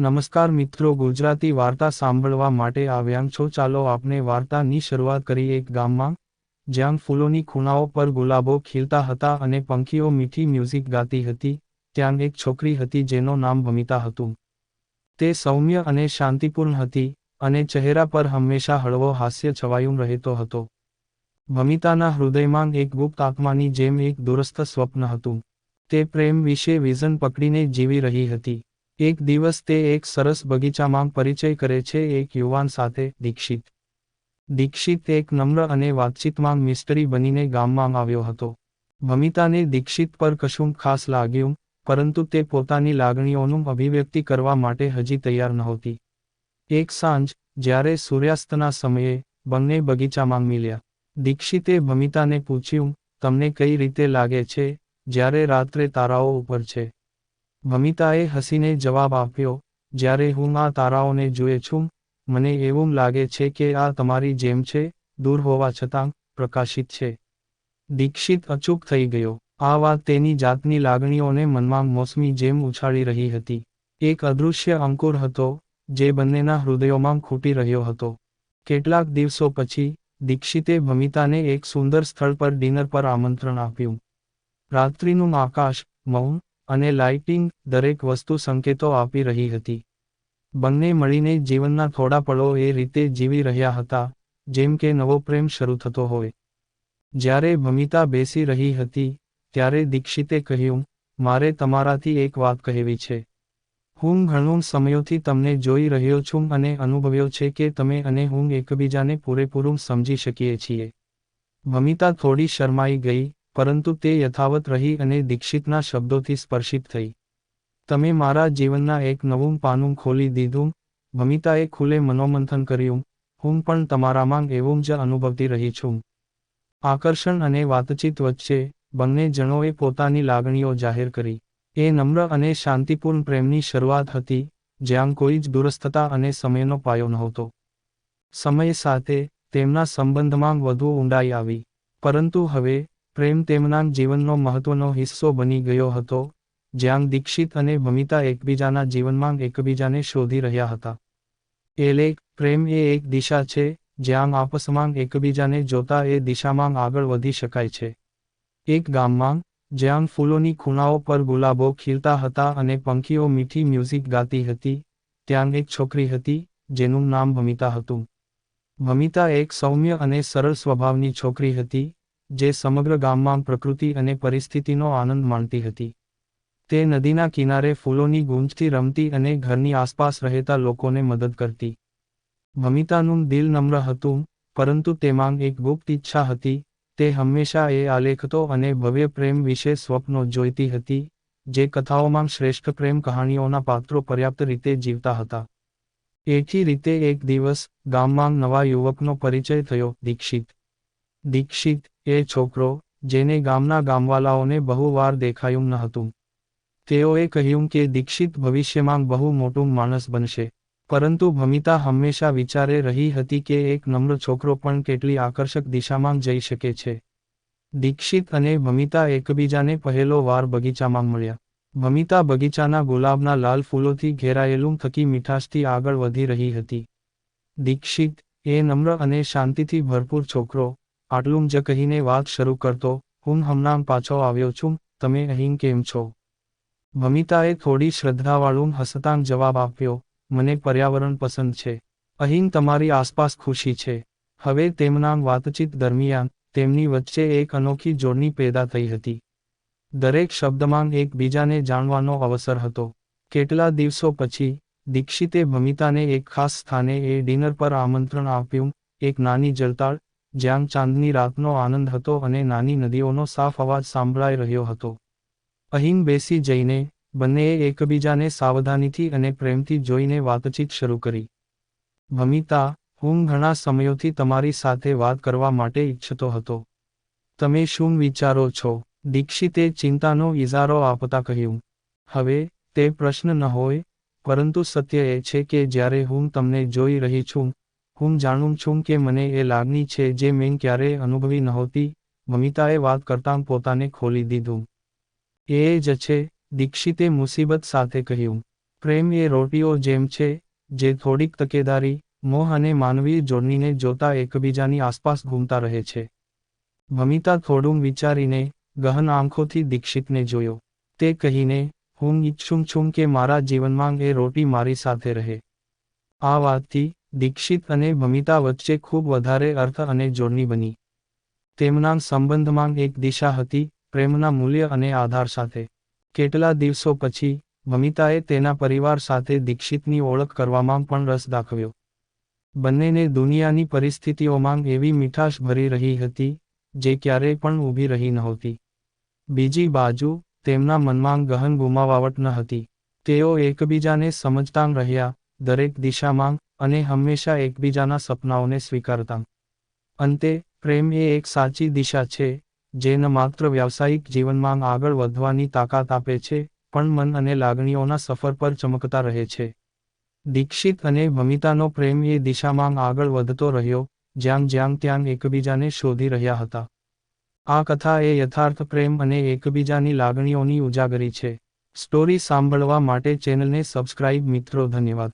નમસ્કાર મિત્રો, ગુજરાતી વાર્તા સાંભળવા માટે આવ્યા છો. ચાલો આપણે વાર્તાની શરૂઆત કરીએ. એક ગામમાં જ્યાં ફૂલોની ખૂણાઓ પર ગુલાબો ખીલતા હતા અને પંખીઓ મીઠી મ્યુઝિક ગાતી હતી. ત્યાં એક છોકરી હતી જેનું નામ ભમિતા હતું. તે સૌમ્ય અને શાંતિપૂર્ણ હતી અને ચહેરા પર હંમેશા હળવો હાસ્ય છવાયું રહેતો હતો. ભમિતાના હૃદયમાં એક ગુપ્ત આત્માની જેમ એક દુરસ્થ સ્વપ્ન હતું. તે પ્રેમ વિશે વિઝન પકડીને જીવી રહી હતી. એક દિવસ તે એક સરસ બગીચામાં પરિચય કરે છે એક યુવાન સાથે, દીક્ષિત. દીક્ષિત એક નમ્ર અને વાતચીતમાં મિસ્ટરી બનીને ગામમાં આવ્યો હતો. ભમિતાને દીક્ષિત પર કશું ખાસ લાગ્યું, પરંતુ તે પોતાની લાગણીઓનું અભિવ્યક્તિ કરવા માટે હજી તૈયાર નહોતી. એક સાંજ, જ્યારે સૂર્યાસ્તના સમયે બંને બગીચામાં મિલ્યા. દીક્ષિતે ભમિતાને પૂછ્યું, તમને કઈ રીતે લાગે છે? જ્યારે રાત્રે તારાઓ ઉપર છે. ભમિતાએ હસીને જવાબ આપ્યો, જ્યારે હું આ તારાઓને જુએ છું, મને એવું લાગે છે કે આ તમારી જેમ છે, દૂર હોવા છતાં પ્રકાશિત છે. દીક્ષિત અચૂક થઈ ગયો. આ વાત તેની જાતની લાગણીઓને મનમાં મોસમી જેમ ઉછાળી રહી હતી. એક અદૃશ્ય અંકુર હતો, જે બંનેના હૃદયોમાં ખૂટી રહ્યો હતો. કેટલાક દિવસો પછી, દીક્ષિતે ભમિતાને એક સુંદર સ્થળ પર ડિનર પર આમંત્રણ આપ્યું. રાત્રિનું આકાશ, મૌન અને લાઇટિંગ દરેક વસ્તુ સંકેતો આપી રહી હતી. બંને મળીને જીવનના થોડા પળો એ રીતે જીવી રહ્યા હતા, જેમ કે નવો પ્રેમ શરૂ થતો હોય. જ્યારે ભમિતા બેસી રહી હતી, ત્યારે દીક્ષિતે કહ્યું, મારે તમારાથી એક વાત કહેવી છે. હું ઘણું સમયોથી તમને જોઈ રહ્યો છું અને અનુભવ્યો છે કે તમે અને હું એકબીજાને પૂરેપૂરું સમજી શકીએ છીએ. ભમિતા થોડી શરમાઈ ગઈ પરંતુ તે યથાવત રહી અને દીક્ષિતના શબ્દોથી સ્પર્શિત થઈ. તમે મારા જીવનના એક નવું પાનું ખોલી દીધું, ભમિતાએ ખુલે મનોમંથન કર્યું, હું પણ તમારામાં એવું જ અનુભવતી રહી છું. આકર્ષણ અને વાતચીત વચ્ચે બંને જણોએ પોતાની લાગણીઓ જાહેર કરી. એ નમ્ર અને શાંતિપૂર્ણ પ્રેમની શરૂઆત હતી, જ્યાં કોઈ જ દુરસ્થતા અને સમયનો પાયો નહોતો. સમય સાથે તેમના સંબંધમાં વધુ ઊંડાઈ આવી. પરંતુ હવે પ્રેમ તેમના જીવનનો મહત્વનો હિસ્સો બની ગયો હતો, જ્યાં દીક્ષિત અને ભમિતા એકબીજાના જીવનમાં એકબીજાને શોધી રહ્યા હતા. એલેક પ્રેમ એ એક દિશા છે, જ્યાં આપસમાં એકબીજાને જોતા એ દિશામાં આગળ વધી શકાય છે. એક ગામમાં, જ્યાં ફૂલોની ખૂણાઓ પર ગુલાબો ખીલતા હતા અને પંખીઓ મીઠી મ્યુઝિક ગાતી હતી, ત્યાં એક છોકરી હતી, જેનું નામ ભમિતા હતું. ભમિતા એક સૌમ્ય અને સરળ સ્વભાવની છોકરી હતી જે સમગ્ર ગામમાં પ્રકૃતિ અને પરિસ્થિતિનો આનંદ માણતી હતી. તે નદીના કિનારે ફૂલોની ગુંજથી રમતી અને ઘરની આસપાસ રહેતા લોકોને મદદ કરતી. ભમિતાનું દિલ નમ્ર હતું, પરંતુ તેમાં એક ગુપ્ત ઈચ્છા હતી, તે હંમેશા એ આલેખતો અને ભવ્ય પ્રેમ વિશે સ્વપ્નો જોઈતી હતી, જે કથાઓમાં શ્રેષ્ઠ પ્રેમ કહાણીઓના પાત્રો પર્યાપ્ત રીતે જીવતા હતા. એથી રીતે એક દિવસ ગામમાં નવા યુવકનો પરિચય થયો, દીક્ષિત. દીક્ષિત એ છોકરો, જેને ગામના ગામવાલાઓને બહુ વાર દેખાયું ન હતું. તેઓએ કહ્યું કે દીક્ષિત ભવિષ્યમાં બહુ મોટું માણસ બનશે. પરંતુ ભમિતા હંમેશા વિચારે રહી હતી કે એક નમ્ર છોકરો પણ કેટલી આકર્ષક દિશામાં જઈ શકે છે. દીક્ષિત અને ભમિતા એકબીજાને પહેલો વાર બગીચામાં મળ્યા. ભમિતા બગીચાના ગુલાબના લાલ ફૂલોથી ઘેરાયેલું થકી મીઠાશથી આગળ વધી રહી હતી. દીક્ષિત, એ નમ્ર અને શાંતિથી ભરપૂર છોકરો આટલું જ કહીને વાત શરૂ કરતો, હું હમણાં પાછો આવ્યો છું, તમે અહીં કેમ છો? ભમિતાએ થોડી શ્રદ્ધાવાળું હસતાં જવાબ આપ્યો, મને પર્યાવરણ પસંદ છે. અહીં તમારી આસપાસ ખુશી છે. હવે તેમના વાતચીત દરમિયાન, તેમની વચ્ચે એક અનોખી જોડણી પેદા થઈ હતી. દરેક શબ્દમાં એકબીજાને જાણવાનો અવસર હતો. કેટલા દિવસો પછી, દીક્ષિતે ભમિતાને એક ખાસ સ્થાને એ ડિનર પર આમંત્રણ આપ્યું, એક નાની જલતાળ જ્યાં ચાંદની રાતનો આનંદ હતો અને નાની નદીઓનો સાફ અવાજ સાંભળાઈ રહ્યો હતો. અહીં બેસી જઈને, બંનેએ એકબીજાને સાવધાનીથી અને પ્રેમથી જોઈને વાતચીત શરૂ કરી. ભમિતા, હું ઘણા સમયોથી તમારી સાથે વાત કરવા માટે ઈચ્છતો હતો. તમે શું વિચારો છો? દીક્ષિતે ચિંતાનો ઇજારો આપતા કહ્યું. હવે, તે પ્રશ્ન ન હોય, પરંતુ સત્ય એ છે કે જ્યારે હું તમને જોઈ રહી છું હું જાણું છું કે મને એ લાગણી છે જે મેં ક્યારેય અનુભવી નહોતી. મમિતાએ વાત કરતાં પોતાને ખોલી દીધું. એ જ છે, દીક્ષિતે મુસીબત સાથે કહ્યું. પ્રેમ એ રોટીઓ જેમ છે, જે થોડીક તકેદારી, મોહ અને માનવીય જોડણીને જોતા એકબીજાની આસપાસ ઘૂમતા રહે છે. ભમિતા થોડું વિચારીને ગહન આંખોથી દીક્ષિતને જોયો. તે કહીને, હું ઈચ્છું છું કે મારા જીવનમાં એ રોટી મારી સાથે રહે. આ વાતથી દીક્ષિત અને ભમિતા વચ્ચે ખૂબ વધારે અર્થ અને જોડણી બની. તેમના સંબંધમાં એક દિશા હતી, પ્રેમના મૂલ્ય અને આધાર સાથે. કેટલા દિવસો પછી, ભમિતાએ તેના પરિવાર સાથે દીક્ષિતની ઓળખ કરવામાં પણ રસ દાખવ્યો. બંનેને દુનિયાની પરિસ્થિતિઓમાં એવી મીઠાશ ભરી રહી હતી, જે ક્યારેય પણ ઊભી રહી નહોતી. બીજી બાજુ, તેમના મનમાં ગહન ગુમાવાવટ ન હતી. તેઓ એકબીજાને સમજતા રહ્યા, દરેક દિશામાં અને હંમેશા એકબીજાના સપનાઓને સ્વીકારતા. અંતે, પ્રેમ એ એક સાચી દિશા છે જે ન માત્ર વ્યાવસાયિક જીવનમાં આગળ વધવાની તાકાત આપે છે, પણ મન અને લાગણીઓના સફર પર ચમકતા રહે છે. દીક્ષિત અને મમિતાનો પ્રેમ એ દિશામાં આગળ વધતો રહ્યો, જ્યાં જ્યાં ત્યાં એકબીજાને શોધી રહ્યા હતા. આ કથા એ યથાર્થ પ્રેમ અને એકબીજાની લાગણીઓની ઉજાગરી છે. સ્ટોરી સાંભળવા માટે ચેનલને સબસ્ક્રાઇબ મિત્રો, ધન્યવાદ.